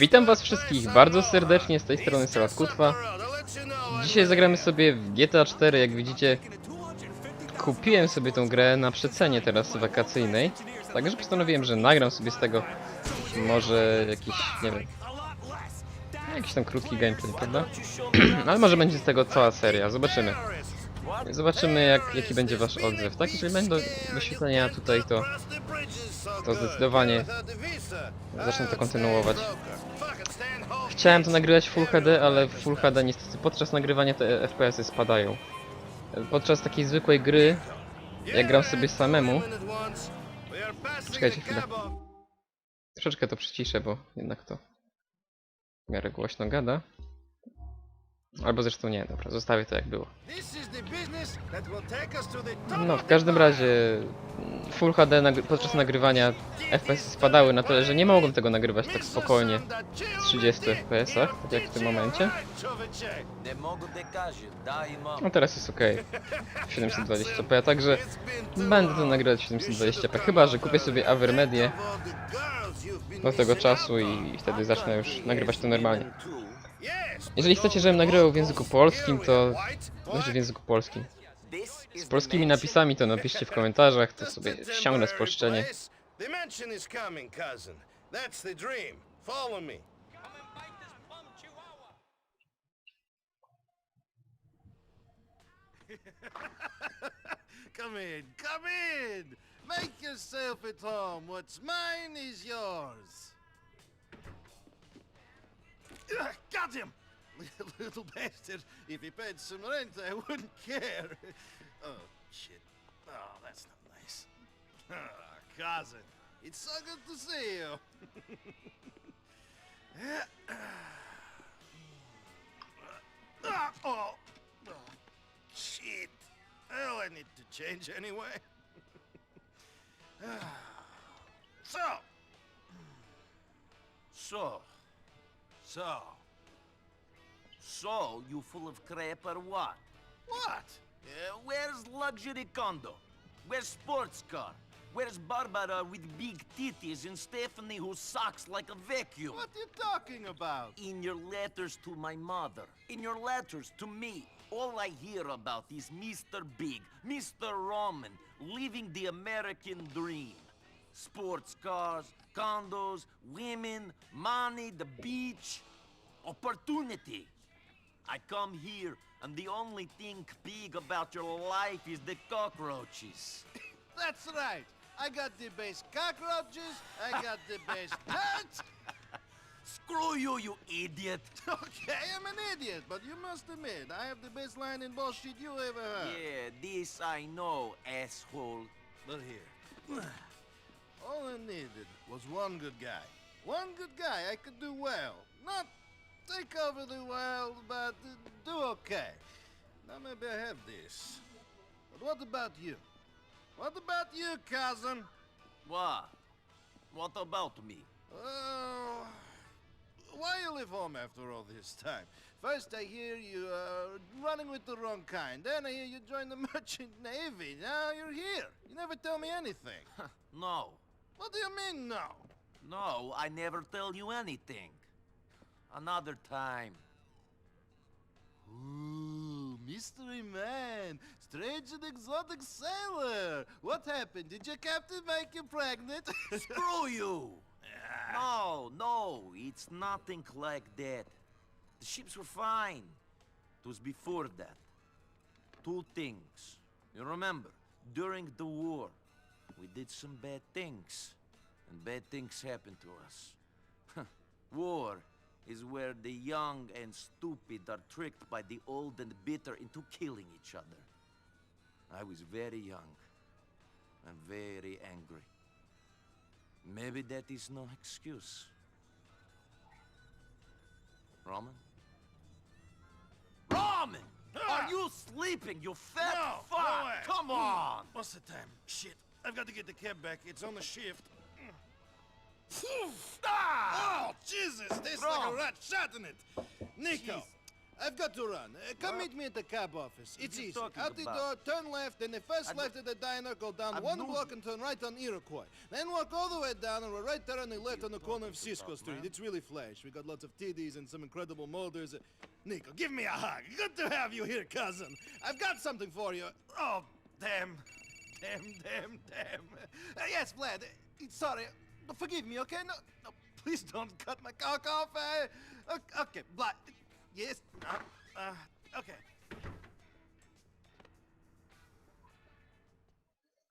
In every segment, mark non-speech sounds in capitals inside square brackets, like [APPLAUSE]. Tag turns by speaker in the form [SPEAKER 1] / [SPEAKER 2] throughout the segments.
[SPEAKER 1] Witam was wszystkich bardzo serdecznie, z tej strony Salat Kutwa. Dzisiaj zagramy sobie w GTA 4, jak widzicie kupiłem sobie tą grę na przecenie teraz wakacyjnej, także postanowiłem, że nagram sobie z tego może jakiś, nie wiem, jakiś tam krótki gameplay, prawda? [CLEARS THROAT] Ale może będzie z tego cała seria, zobaczymy. Zobaczymy jak, jaki będzie wasz odzew, tak? Jeżeli będą wyświetlenia tutaj, to, to zdecydowanie zacznę to kontynuować. Chciałem to nagrywać w Full HD, ale w Full HD niestety podczas nagrywania te FPS-y spadają. Podczas takiej zwykłej gry, jak gram sobie samemu, Czekajcie chwilę. troszeczkę to przyciszę, bo jednak to w miarę głośno gada. Albo zresztą nie, dobra, zostawię to jak było. No, w każdym razie Full HD podczas nagrywania FPS spadały na tyle, że nie mogłem tego nagrywać tak spokojnie w 30 fps tak jak w tym momencie. No teraz jest ok, [LAUGHS] 720p, także będę to nagrywać 720p, chyba że kupię sobie Avermedię do tego czasu i wtedy zacznę już nagrywać to normalnie. Jeżeli chcecie, żebym nagrywał w języku polskim, to znaczy w języku polskim. Z polskimi napisami to napiszcie w komentarzach, to sobie ściągnę spolszczenie. [LAUGHS]
[SPEAKER 2] Come in, come in. Make yourself at home. What's mine is yours. Got him! [LAUGHS] Little bastard. If he paid some rent, I wouldn't care. [LAUGHS] Oh, shit. Oh, that's not nice. [LAUGHS] Ah, cousin, it's so good to see you. Ah, oh, oh, shit. Well, I need to change anyway. Ah, so,
[SPEAKER 3] So, so, so you full of crap or what?
[SPEAKER 2] what?
[SPEAKER 3] Uh, where's luxury condo? Where's sports car? Where's Barbara with big titties and Stephanie who sucks like a vacuum?
[SPEAKER 2] What you talking about?
[SPEAKER 3] In your letters to my mother, in your letters to me, all I hear about is Mr. Big, Mr. Roman, living the American dream. Sports cars, condos, women, money, the beach, opportunity. I come here, and the only thing big about your life is the cockroaches. [LAUGHS]
[SPEAKER 2] That's right. I got the best cockroaches. I got the best nuts. [LAUGHS]
[SPEAKER 3] Screw you, you idiot! [LAUGHS]
[SPEAKER 2] Okay, I'm an idiot, but you must admit I have the best line in bullshit you ever heard.
[SPEAKER 3] Yeah, this I know, asshole.
[SPEAKER 2] But here, [SIGHS] needed was one good guy. One good guy I could do well. Not take over the world, but do okay. Now maybe I have this. But what about you? What about you, cousin?
[SPEAKER 3] What? What about me?
[SPEAKER 2] Oh, why you leave home after all this time? First I hear you are running with the wrong kind. Then I hear you join the [LAUGHS] merchant navy. Now you're here. You never tell me anything. [LAUGHS]
[SPEAKER 3] No.
[SPEAKER 2] What do you mean, no?
[SPEAKER 3] No, I never tell you anything. Another time.
[SPEAKER 2] Ooh, mystery man, strange and exotic sailor. What happened? Did your captain make you pregnant? [LAUGHS]
[SPEAKER 3] Screw you! No, no, it's nothing like that. The ships were fine. It was before that. Two things. You remember, during the war, we did some bad things. And bad things happen to us. [LAUGHS] war is where the young and stupid are tricked by the old and bitter into killing each other. I was very young and very angry. Maybe that is no excuse. Roman? Roman! Are you sleeping, you fat
[SPEAKER 2] No,
[SPEAKER 3] fuck?
[SPEAKER 2] no.
[SPEAKER 3] Come mm. on!
[SPEAKER 2] What's the time? Shit, I've got to get the cab back. It's on the shift.
[SPEAKER 3] Ah!
[SPEAKER 2] Oh, Jesus, tastes like a rat shot in it. Nico,
[SPEAKER 3] Jeez.
[SPEAKER 2] I've got to run. Uh, come
[SPEAKER 3] Well,
[SPEAKER 2] meet me at the cab office. It's easy. Out the
[SPEAKER 3] about?
[SPEAKER 2] door, turn left, and the first
[SPEAKER 3] I'm
[SPEAKER 2] left at the diner, go down
[SPEAKER 3] I'm
[SPEAKER 2] one block and turn right on Iroquois. Then walk all the way down, and we're right there on the left on the corner of Cisco Street.
[SPEAKER 3] man?
[SPEAKER 2] It's really flash. We got lots of TDs and some incredible molders. Uh, Nico, give me a hug. Good to have you here, cousin. I've got something for you. Oh, damn. Damn, damn, damn. Uh, yes, Vlad. Sorry. Uh, Forgive me, okay? No, no, please don't cut my cock off. Uh, o- okay, Vlad. Yes. Uh, uh, okay.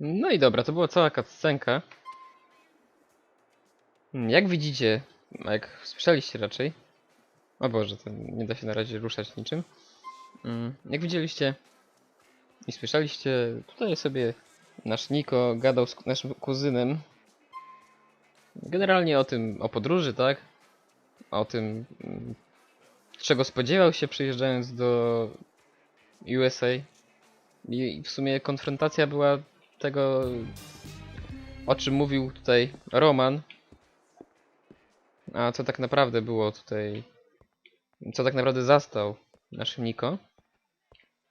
[SPEAKER 1] No i dobra, to była cała cutscenka. Hmm, Jak widzicie, a jak słyszeliście raczej, o Boże, to nie da się na razie ruszać niczym. Mm, Jak widzieliście i słyszeliście, tutaj sobie nasz Niko gadał z naszym kuzynem. Generalnie o tym, o podróży, tak? O tym, mm, czego spodziewał się przyjeżdżając do USA. I w sumie konfrontacja była tego, o czym mówił tutaj Roman, a co tak naprawdę było tutaj, co tak naprawdę zastał nasz Niko.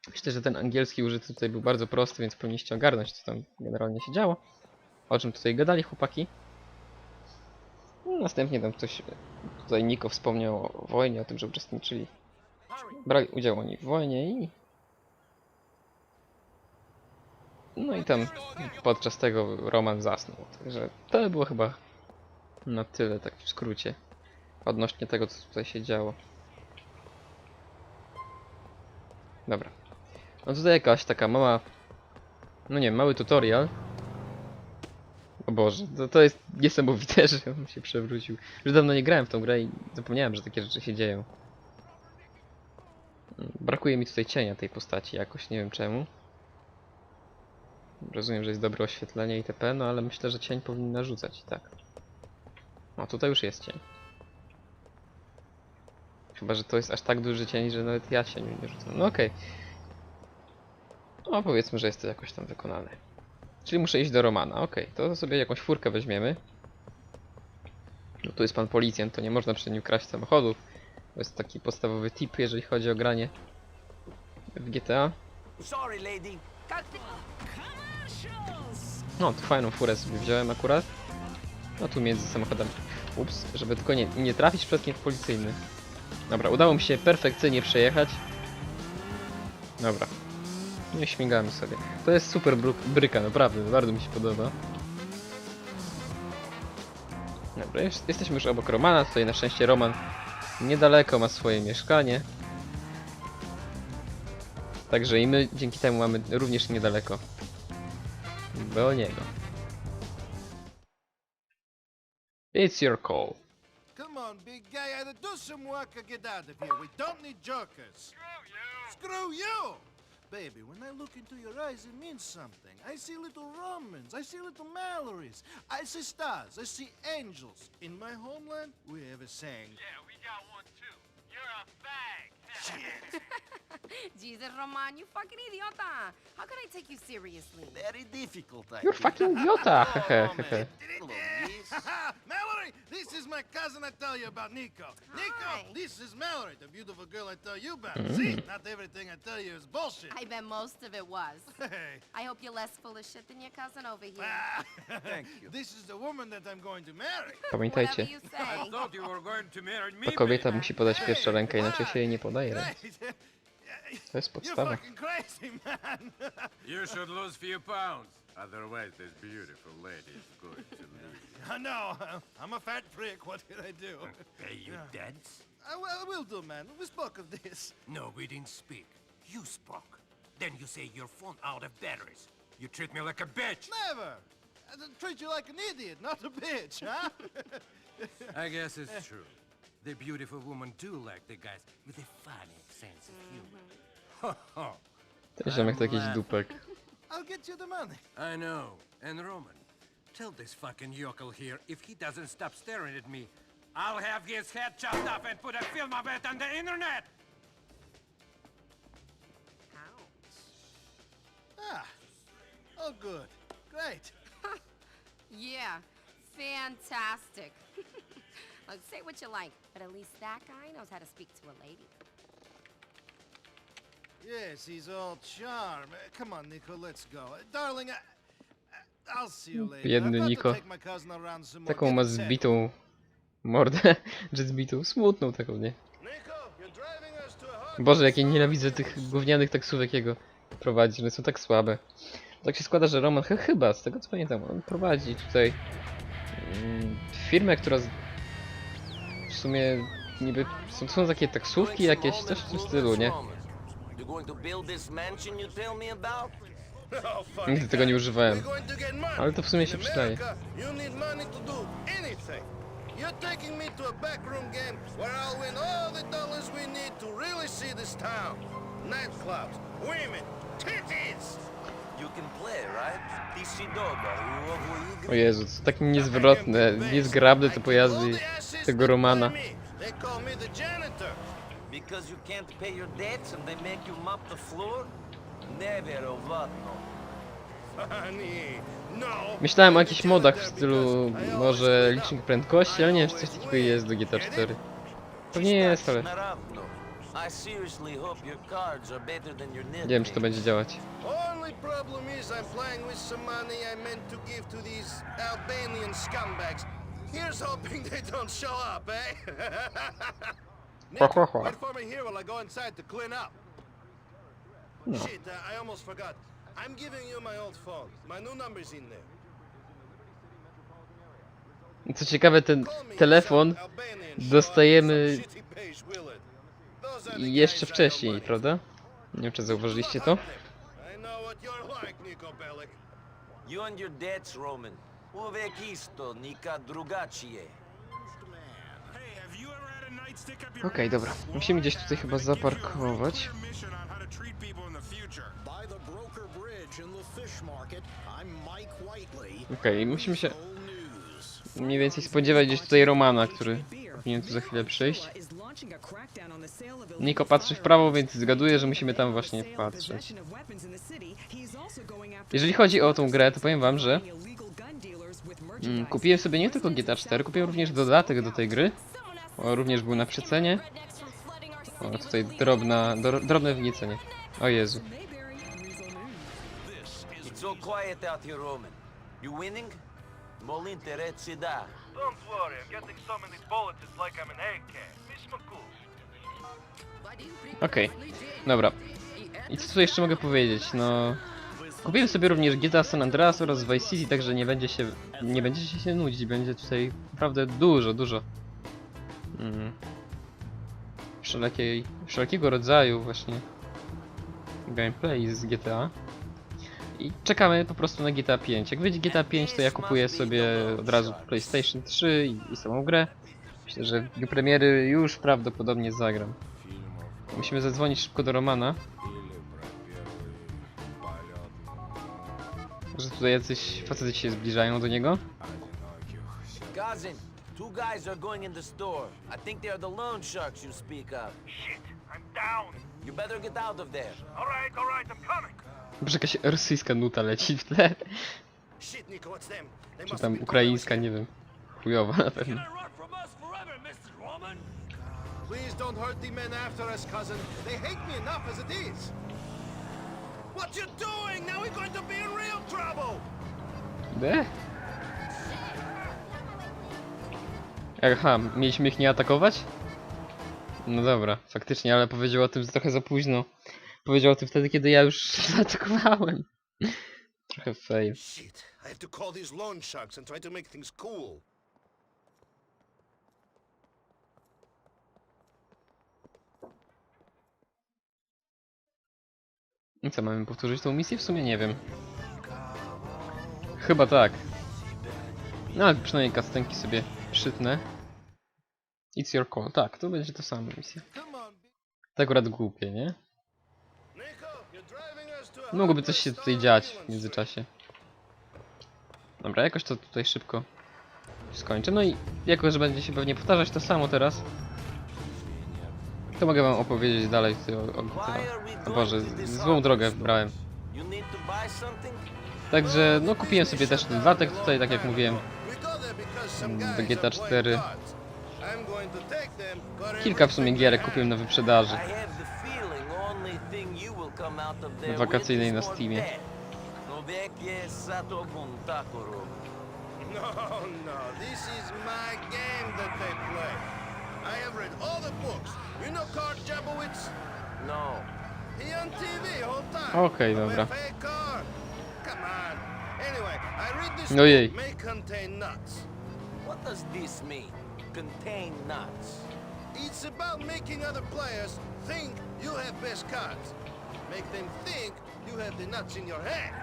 [SPEAKER 1] Myślę, że ten angielski użyty tutaj był bardzo prosty, więc powinniście ogarnąć, co tam generalnie się działo. O czym tutaj gadali chłopaki. No, Następnie tam ktoś, tutaj Niko wspomniał o wojnie, o tym, że uczestniczyli, brali udział oni w wojnie i No i tam podczas tego Roman zasnął. Także to było chyba na tyle, tak w skrócie. Odnośnie tego, co tutaj się działo. Dobra. No tutaj jakaś taka mała... No nie mały tutorial. O Boże, to, to jest niesamowite, [LAUGHS] że on się przewrócił. Już dawno nie grałem w tą grę i zapomniałem, że takie rzeczy się dzieją. Brakuje mi tutaj cienia tej postaci jakoś, nie wiem czemu. Rozumiem, że jest dobre oświetlenie itp., no ale myślę, że cień powinien narzucać, tak. O, tutaj już jest cień. Chyba, że to jest aż tak duży cień, że nawet ja się nie rzucam. No okej. No powiedzmy, że jest to jakoś tam wykonane. Czyli muszę iść do Romana, okej. To sobie jakąś furkę weźmiemy. No tu jest pan policjant, to nie można przy nim kraść samochodów. To jest taki podstawowy tip, jeżeli chodzi o granie w GTA. No, tu fajną furę sobie wziąłem akurat. No tu między samochodami. Ups, żeby tylko nie, nie trafić w policyjny. Dobra, udało mi się perfekcyjnie przejechać. Dobra. Nie śmigamy sobie. To jest super bryka, naprawdę, bardzo mi się podoba. Dobra, już, jesteśmy już obok Romana, tutaj na szczęście Roman niedaleko ma swoje mieszkanie. Także i my dzięki temu mamy również niedaleko do niego. It's your call.
[SPEAKER 2] Come on, big guy. Either do some work or get out of here. We don't need jokers. Screw you! Screw you! Baby, when I look into your eyes, it means something. I see little Romans. I see little Mallorys. I see stars. I see angels. In my homeland, we have a saying.
[SPEAKER 4] Yeah, we got one too. You're a fag. [LAUGHS]
[SPEAKER 5] Jesus, Roman, you fucking idiota! How can I take you seriously?
[SPEAKER 3] Very difficult, I
[SPEAKER 1] You're
[SPEAKER 3] think.
[SPEAKER 1] fucking [LAUGHS] idiota!
[SPEAKER 3] Oh,
[SPEAKER 2] my cousin I tell you about, Nico.
[SPEAKER 5] Hi.
[SPEAKER 2] Nico, this is Mallory, the beautiful girl I tell you about.
[SPEAKER 1] Mm.
[SPEAKER 2] See, not everything I tell you is bullshit.
[SPEAKER 5] I bet most of it was.
[SPEAKER 2] Hey.
[SPEAKER 5] I hope you're less full of shit than your cousin over here.
[SPEAKER 3] Thank you. [LAUGHS]
[SPEAKER 2] This is the woman that I'm going to marry. [LAUGHS]
[SPEAKER 5] Whatever
[SPEAKER 1] Pamiętajcie,
[SPEAKER 5] you
[SPEAKER 4] thought you were going to marry me.
[SPEAKER 1] to kobieta musi podać pierwszą rękę, inaczej się jej nie podaje ręki. [LAUGHS] To jest
[SPEAKER 2] You're
[SPEAKER 1] podstawa.
[SPEAKER 2] fucking crazy, man.
[SPEAKER 4] You should lose few pounds. Otherwise, this beautiful lady is going to leave.
[SPEAKER 2] Uh, I know. [LAUGHS] I'm a fat prick. What can I do?
[SPEAKER 4] Uh, Pay you dance?
[SPEAKER 2] I uh, will, I will do, man. We spoke of this.
[SPEAKER 4] No, we didn't speak. You spoke. Then you say your phone out of batteries. You treat me like a bitch.
[SPEAKER 2] Never. I don't treat you like an idiot, not a bitch, huh? [LAUGHS]
[SPEAKER 4] I guess it's true. The beautiful woman do like the guys with a funny sense of humor. Mm-hmm. Ho, ho.
[SPEAKER 1] Ten ziomek to jakiś dupek.
[SPEAKER 2] I'll get you the money.
[SPEAKER 4] I know. And Roman, tell this fucking yokel here if he doesn't stop staring at me, I'll have his head chopped off and put a film of it on the internet.
[SPEAKER 5] Ouch.
[SPEAKER 2] Ah. Oh, good. Great. [LAUGHS]
[SPEAKER 5] Yeah, fantastic. [LAUGHS] Look, say what you like, but at least that guy knows how to speak to a lady.
[SPEAKER 2] Yes, he's all charm. Uh, Come on, Nico, let's go. Uh, Darling, I,
[SPEAKER 1] Biedny
[SPEAKER 2] more.
[SPEAKER 1] Taką ma zbitą mordę, [LAUGHS] że zbitą, smutną taką, nie? Boże, jak ja nienawidzę tych gównianych taksówek jego prowadzić, one są tak słabe. Tak się składa, że Roman, ch chyba, z tego co pamiętam, on prowadzi tutaj mm, firmę, która z... w sumie niby są, są takie taksówki jakieś, coś w tym stylu, nie? [LAUGHS] Nigdy tego nie używałem. Ale to w sumie się przydaje.
[SPEAKER 2] You're taking me. Nightclubs, women.
[SPEAKER 1] O Jezu, to takie niezwrotne, niezgrabne te pojazdy tego Romana.
[SPEAKER 3] Because you can't pay your debts and they make you mop the floor?
[SPEAKER 1] Myślałem o jakichś modach w stylu może licznik prędkości, ale nie wiem, czy coś takiego jest do GTA 4. Pewnie jest, ale nie wiem, czy to będzie działać.
[SPEAKER 2] Only problem is I'm playing with some money I meant to give to these Albanian scumbags. Here's hoping they don't show up, eh? [LAUGHS] Nick, wait for me here while I go inside to clean up.
[SPEAKER 1] No.
[SPEAKER 2] Shit, uh, I almost forgot. I'm giving you my old phone. My new number's in there.
[SPEAKER 1] Co ciekawe, ten telefon dostajemy jeszcze wcześniej, prawda? Nie wiem, czy zauważyliście to?
[SPEAKER 3] You and your debts, Roman. Uvek isto, nika drugačije.
[SPEAKER 1] Okej, dobra. Musimy gdzieś tutaj chyba zaparkować. Okej, musimy się mniej więcej spodziewać gdzieś tutaj Romana, który powinien tu za chwilę przyjść. Niko patrzy w prawo, więc zgaduję, że musimy tam właśnie patrzeć. Jeżeli chodzi o tą grę, to powiem wam, że mm, kupiłem sobie nie tylko GTA 4, kupiłem również dodatek do tej gry. O, również był na przecenie. O, tutaj drobna, dro, drobne wgniecenie. O Jezu.
[SPEAKER 3] It's so quiet out here, Roman. You winning? Da.
[SPEAKER 6] Don't worry, I'm getting so many bullets, it's like I'm an. Miss.
[SPEAKER 1] Okej, dobra. I co tu jeszcze mogę powiedzieć? No... Kupiłem sobie również GTA San Andreas oraz Vice City, także nie będzie się... nie będziecie się nudzić, będzie tutaj naprawdę dużo, dużo... Mm, wszelakiej, wszelkiego rodzaju właśnie gameplay z GTA. I czekamy po prostu na GTA 5. Jak wyjdzie GTA 5, to ja kupuję sobie od razu PlayStation 3 i, i samą grę. Myślę, że w dniu premiery już prawdopodobnie zagram. Musimy zadzwonić szybko do Romana. Że tutaj jacyś facety się zbliżają do niego.
[SPEAKER 3] Cousin, two guys are going in the store. I think they are the loan sharks you speak of.
[SPEAKER 6] Shit, I'm down.
[SPEAKER 3] You better get out of there.
[SPEAKER 6] Alright, alright, I'm coming.
[SPEAKER 1] Może jakaś rosyjska nuta leci w tle. Czy tam ukraińska, nie wiem. Chujowa na pewno.
[SPEAKER 2] Please don't hurt the men after us, cousin. They hate me enough as it is. What you doing? Now we're going to be in real trouble.
[SPEAKER 1] De? Aha, mieliśmy ich nie atakować? No dobra, faktycznie, ale powiedział o tym trochę za późno. Powiedział o tym wtedy, kiedy ja już [LAUGHS] zaatakowałem. Trochę fail.
[SPEAKER 2] Shit, I have to call these loan sharks and try to make things cool.
[SPEAKER 1] I co, mamy powtórzyć tą misję? W sumie nie wiem. Chyba tak. No ale przynajmniej kastenki sobie przytnę. It's your call. Tak, to będzie to samo misja. To akurat głupie, nie?
[SPEAKER 2] Nico, you're driving us to a
[SPEAKER 1] Mogłoby coś się tutaj dziać w
[SPEAKER 2] międzyczasie.
[SPEAKER 1] Dobra, jakoś to tutaj szybko skończę. No i jako, że będzie się pewnie powtarzać to samo teraz, to mogę wam opowiedzieć dalej tutaj o, o O
[SPEAKER 3] going
[SPEAKER 1] Boże, złą drogę wybrałem. Także, no kupiłem sobie też dodatek tutaj, tak jak mówiłem. Mm, do GTA
[SPEAKER 2] are playing
[SPEAKER 1] 4.
[SPEAKER 2] cards. I'm going to take them, but
[SPEAKER 1] Kilka w sumie gierek kupiłem na wyprzedaży. Wakacyjnej na Steamie.
[SPEAKER 3] No.
[SPEAKER 2] No, no, this is my game that they play. I have read all the books. You know Karl Jabowitz?
[SPEAKER 3] No.
[SPEAKER 2] He on TV whole time.
[SPEAKER 1] Okej,
[SPEAKER 2] a
[SPEAKER 1] dobra. No jej.
[SPEAKER 2] book may contain nuts.
[SPEAKER 3] What does this mean? Contain nuts.
[SPEAKER 2] It's about making other players think you have best cards. Make them think you have the nuts in your hand.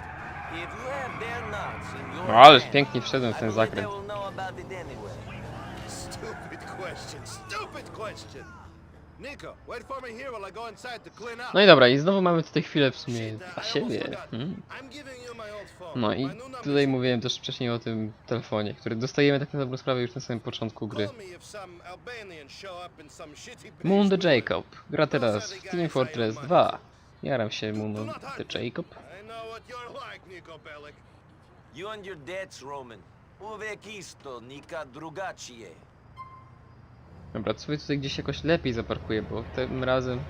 [SPEAKER 3] If you have their nuts in your
[SPEAKER 1] No ależ pięknie wszedłem w
[SPEAKER 3] I
[SPEAKER 1] ten zakręt.
[SPEAKER 3] they will know about it anyway.
[SPEAKER 2] Stupid question. Stupid question. Nico, wait for me here while I go inside to clean up.
[SPEAKER 1] No i dobra, i znowu mamy tutaj chwilę w sumie dla siebie. Mm.
[SPEAKER 2] Phone.
[SPEAKER 1] No i tutaj mówiłem też wcześniej o tym telefonie, który dostajemy tak na dobrą sprawę już na samym początku gry.
[SPEAKER 2] Basement.
[SPEAKER 1] Jacob gra teraz w Team Fortress 2. Jaram się Jacob.
[SPEAKER 2] You're like, Nico Bellic.
[SPEAKER 3] You and your debts, Roman. Uvek isto, nika drugačije.
[SPEAKER 1] Dobra, sobie tutaj gdzieś jakoś lepiej zaparkuję, bo tym razem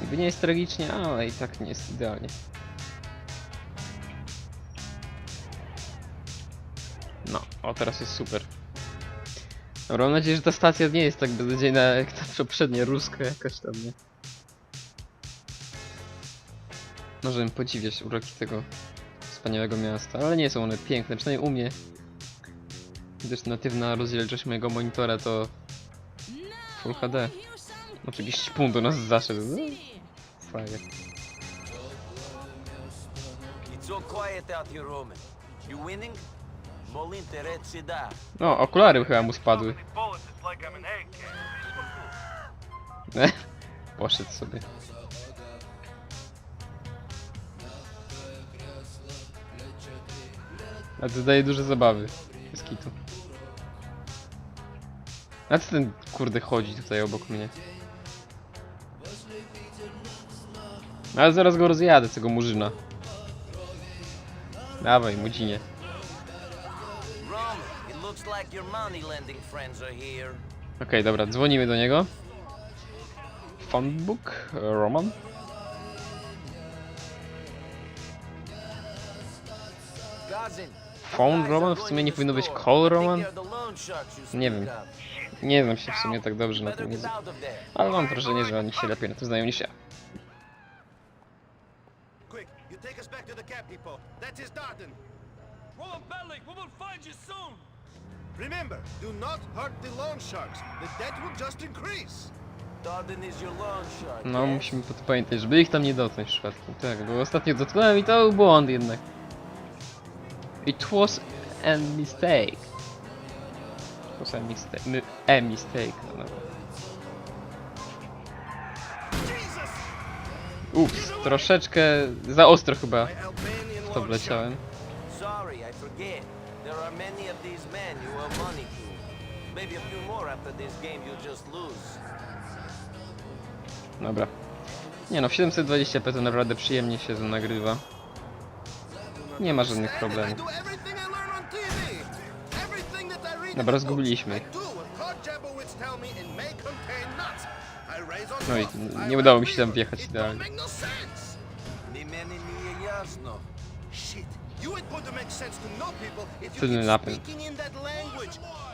[SPEAKER 1] niby nie jest tragicznie, ale i tak nie jest idealnie. No, o teraz jest super. Dobra, mam nadzieję, że ta stacja nie jest tak beznadziejna jak ta poprzednia ruska jakaś tam, nie? Możemy podziwiać uroki tego wspaniałego miasta, ale nie są one piękne, przynajmniej u mnie. Gdyż natywna rozdzielczość mojego monitora to Full HD. Jakiś szpun do nas zaszedł. No. No, okulary chyba mu spadły. [LAUGHS]
[SPEAKER 6] many bullets,
[SPEAKER 1] A to daje duże zabawy. Bez kitu. A co ten kurde chodzi tutaj obok mnie? Ale zaraz go rozjadę, tego murzyna. Dawaj, mudzinie. Okej, dobra, dzwonimy do niego. Phonebook? Roman?
[SPEAKER 3] Cousin.
[SPEAKER 1] Phone Roman? W sumie nie powinno być Call Roman? Nie wiem. Nie znam się w sumie tak dobrze na tym języku. Ale mam wrażenie, że oni się lepiej na tym znają niż ja.
[SPEAKER 2] Remember, do not hurt the loan sharks. The debt will just increase.
[SPEAKER 3] Darden is your loan shark.
[SPEAKER 1] No, musimy po to pamiętać, żeby ich tam nie dotknąć przypadkiem. Tak, bo ostatnio dotknąłem i to był błąd jednak. It was a mistake. It was a mistake. My, a mistake. No! Ups, troszeczkę za ostro chyba w to wleciałem.
[SPEAKER 3] Sorry, I forget. There are many of these men you owe money to. Maybe a few more after this game you'll just lose.
[SPEAKER 1] Dobra. Nie no, w 720p to naprawdę przyjemnie się to nagrywa. Nie ma żadnych problemów. Dobra, zgubiliśmy No i nie udało mi się tam wjechać idealnie.
[SPEAKER 2] keep
[SPEAKER 1] napęd.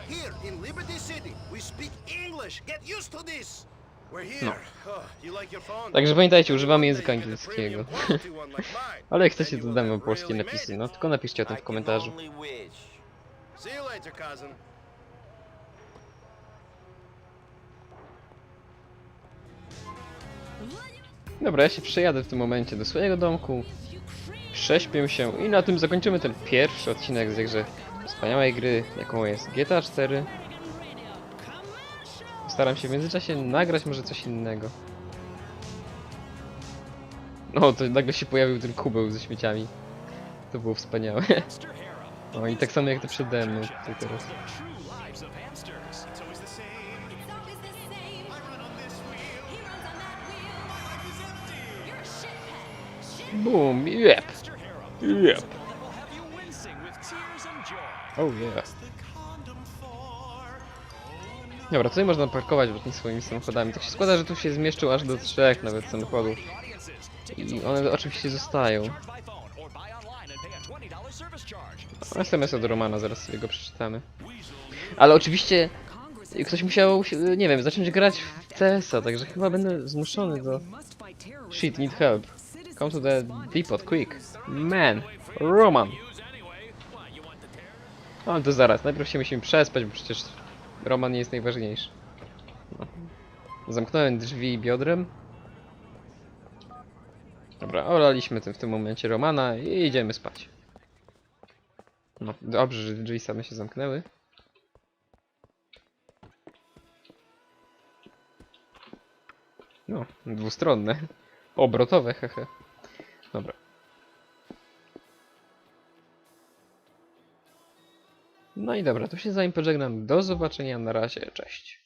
[SPEAKER 2] Here in Liberty City, we speak English. Get used to this.
[SPEAKER 1] No. Także pamiętajcie, używamy języka angielskiego. [LAUGHS] Ale jak chcecie, dodamy
[SPEAKER 2] have
[SPEAKER 1] polskie napisy. No tylko napiszcie o tym w komentarzu. Dobra, ja się przejadę w tym momencie do swojego domku. Prześpię się i na tym zakończymy ten pierwszy odcinek z jakże wspaniałej gry, jaką jest GTA 4. Staram się w międzyczasie nagrać może coś innego. No, to nagle się pojawił ten kubeł ze śmieciami. To było wspaniałe. [LAUGHS] No i tak samo jak to przede mną tutaj teraz.
[SPEAKER 5] It's always the same. I
[SPEAKER 1] Dobra, tutaj można parkować właśnie swoimi samochodami. Tak się składa, że tu się zmieszczył aż do trzech nawet samochodów. I one oczywiście zostają. SMS od Romana, zaraz sobie go przeczytamy. Ale oczywiście ktoś musiał, nie wiem, zacząć grać w CS-a, także chyba będę zmuszony do... Shit, need help. Come to the depot, quick. Man, Roman. Ale to zaraz, najpierw się musimy przespać, bo przecież Roman jest najważniejszy. No. Zamknąłem drzwi biodrem. Dobra, olaliśmy tym w tym momencie Romana i idziemy spać. No, dobrze, że drzwi same się zamknęły. No, dwustronne. Obrotowe, hehe. Dobra. No i dobra, to się z wami pożegnam. Do zobaczenia, na razie, cześć.